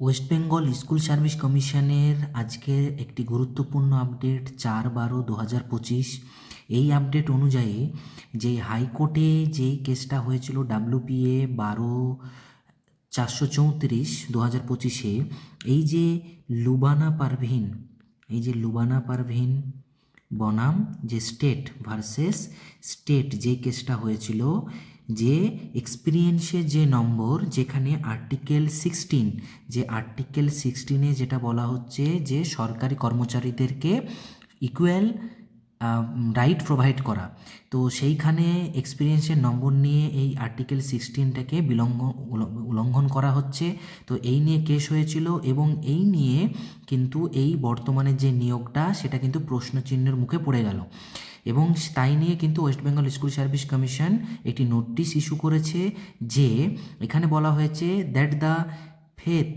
West Bengal school service কমিশনের আজকের একটি গুরুত্বপূর্ণ আপডেট চার বারো দু হাজার পঁচিশ। এই আপডেট অনুযায়ী যে হাইকোর্টে যেই কেসটা হয়েছিল ডাব্লিউপিএ বারো চারশো চৌত্রিশ দু হাজার পঁচিশে, এই যে লুবানা পারভিন, এই যে লুবানা পারভিন বনাম যে স্টেট ভার্সেস স্টেট যে কেসটা হয়েছিল যে এক্সপিরিয়েন্সের যে নম্বর, যেখানে আর্টিকেল সিক্সটিন যে আর্টিকেল সিক্সটিনে যেটা বলা হচ্ছে যে সরকারি কর্মচারীদেরকে ইকুয়াল রাইট প্রোভাইড করা। তো সেইখানে এক্সপিরিয়েন্সের নম্বর নিয়ে এই আর্টিকেল সিক্সটিনটাকে বিলঙ্ঘ উল্লঙ্ঘন করা হচ্ছে। তো এই নিয়ে কেস হয়েছিল এবং এই নিয়ে কিন্তু এই বর্তমানে যে নিয়োগটা, সেটা কিন্তু প্রশ্নচিহ্নের মুখে পড়ে গেল। এবং তাই নিয়ে কিন্তু West Bengal school service commission একটি নোটিশ ইস্যু করেছে যে এখানে বলা হয়েছে that the faith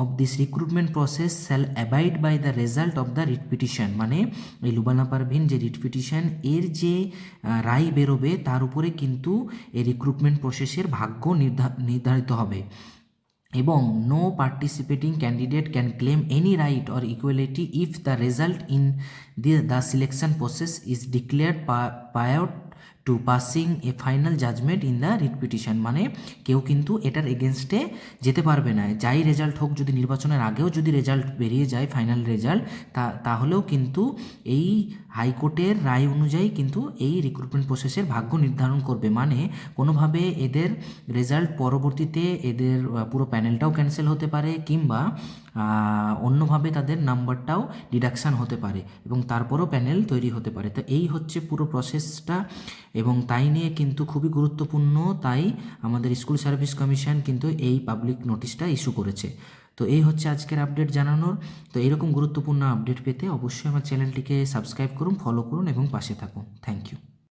of this recruitment process shall abide by the result of the writ petition মানে এই লুবানা পারভিন যে রিট পিটিশন এর যে রায় বেরোবে, তার উপরে কিন্তু এই রিক্রুটমেন্ট প্রসেসের ভাগ্য নির্ধারিত হবে। এবং no participating candidate can claim any right or equality if the result in the the selection process is declared prior to passing a final judgment in the writ petition মানে কেউ কিন্তু এটার এগেনস্টে যেতে পারবে না। যাই রেজাল্ট হোক, যদি নির্বাচনের আগেও যদি রেজাল্ট বেরিয়ে যায় ফাইনাল রেজাল্ট তা, তাহলেও কিন্তু এই হাইকোর্টের রায় অনুযায়ী কিন্তু এই রিক্রুটমেন্ট প্রসেসের ভাগ্য নির্ধারণ করবে। মানে কোনোভাবে এদের রেজাল্ট পরবর্তীতে এদের পুরো প্যানেলটাও ক্যান্সেল হতে পারে কিংবা অন্যভাবে তাদের নাম্বারটাও ডিডাকশান হতে পারে এবং তারপরও প্যানেল তৈরি হতে পারে। তো এই হচ্ছে পুরো প্রসেসটা এবং তাই নিয়ে কিন্তু খুবই গুরুত্বপূর্ণ তাই আমাদের স্কুল সার্ভিস কমিশন কিন্তু এই পাবলিক নোটিশটা ইস্যু করেছে। তো এই হচ্ছে আজকের আপডেট জানানোর। তো এরকম গুরুত্বপূর্ণ আপডেট পেতে অবশ্যই আমার চ্যানেলটিকে সাবস্ক্রাইব করুন, ফলো করুন এবং পাশে থাকুন। Thank you.